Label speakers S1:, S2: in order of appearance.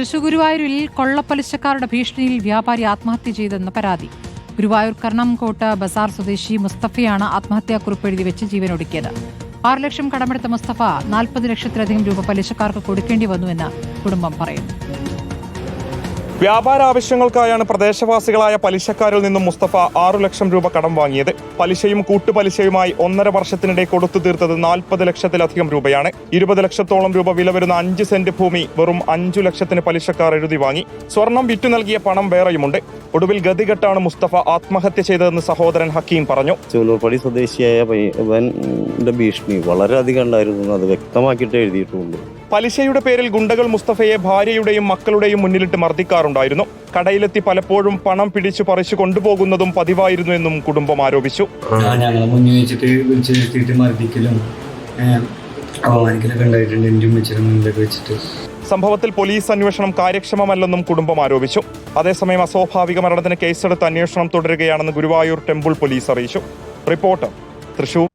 S1: തൃശൂർ ഗുരുവായൂരിൽ കൊള്ളപ്പലിശക്കാരുടെ ഭീഷണിയിൽ വ്യാപാരി ആത്മഹത്യ ചെയ്തെന്ന് പരാതി. ഗുരുവായൂർ കർണംകോട്ട് ബസാർ സ്വദേശി മുസ്തഫയാണ് ആത്മഹത്യാക്കുറിപ്പ് എഴുതി വെച്ച് ജീവനൊടുക്കിയത്. ആറ് ലക്ഷം കടമെടുത്ത മുസ്തഫ നാൽപ്പത് ലക്ഷത്തിലധികം രൂപ പലിശക്കാർക്ക് കൊടുക്കേണ്ടി വന്നുവെന്ന് കുടുംബം പറയുന്നു.
S2: വ്യാപാര ആവശ്യങ്ങൾക്കായാണ് പ്രദേശവാസികളായ പലിശക്കാരിൽ നിന്നും മുസ്തഫ ആറു ലക്ഷം രൂപ കടം വാങ്ങിയത്. പലിശയും കൂട്ടുപലിശയുമായി ഒന്നര വർഷത്തിനിടെ കൊടുത്തു തീർത്തത് നാൽപ്പത് ലക്ഷത്തിലധികം രൂപയാണ്. ഇരുപത് ലക്ഷത്തോളം രൂപ വില വരുന്ന അഞ്ച് സെന്റ് ഭൂമി വെറും അഞ്ചു ലക്ഷത്തിന് പലിശക്കാർ എഴുതി വാങ്ങി. സ്വർണം വിറ്റു നൽകിയ പണം വേറെയുമുണ്ട്. ഒടുവിൽ ഗതികെട്ടാണ് മുസ്തഫ ആത്മഹത്യ ചെയ്തതെന്ന് സഹോദരൻ ഹക്കീം പറഞ്ഞു.
S3: ചൂലൂർപ്പടി സ്വദേശിയായ ഭീഷണി. വളരെയധികം ഉണ്ടായിരുന്നു. അത് വ്യക്തമാക്കിയിട്ട് എഴുതിയിട്ടുള്ളൂ
S2: പലിശയുടെ പേരിൽ ഗുണ്ടകൾ മുസ്തഫയെ ഭാര്യയുടെയും മക്കളുടെയും മുന്നിലിട്ട് മർദ്ദിക്കാറുണ്ടായിരുന്നു. കടയിലെത്തി പലപ്പോഴും പണം പിടിച്ചു പറിച്ചു കൊണ്ടുപോകുന്നതും പതിവായിരുന്നു എന്നും കുടുംബം ആരോപിച്ചു.
S4: ഞങ്ങളെ മുന്നിൽ വെച്ചിട്ട് വിളിച്ച് നിർത്തിയിട്ട് മർദ്ദിക്കലും അപമാനിക്കലൊക്കെ ഉണ്ടായിട്ടുണ്ട് എന്റെ ഉമ്മച്ചിയുടെ മുന്നിലൊക്കെ വെച്ചിട്ട്.
S2: സംഭവത്തിൽ പോലീസ് അന്വേഷണം കാര്യക്ഷമമല്ലെന്നും കുടുംബം ആരോപിച്ചു. അതേസമയം അസ്വാഭാവിക മരണത്തിന് കേസെടുത്ത് അന്വേഷണം തുടരുകയാണെന്ന് ഗുരുവായൂർ ടെമ്പിൾ പോലീസ് അറിയിച്ചു. റിപ്പോർട്ടർ തൃശൂർ.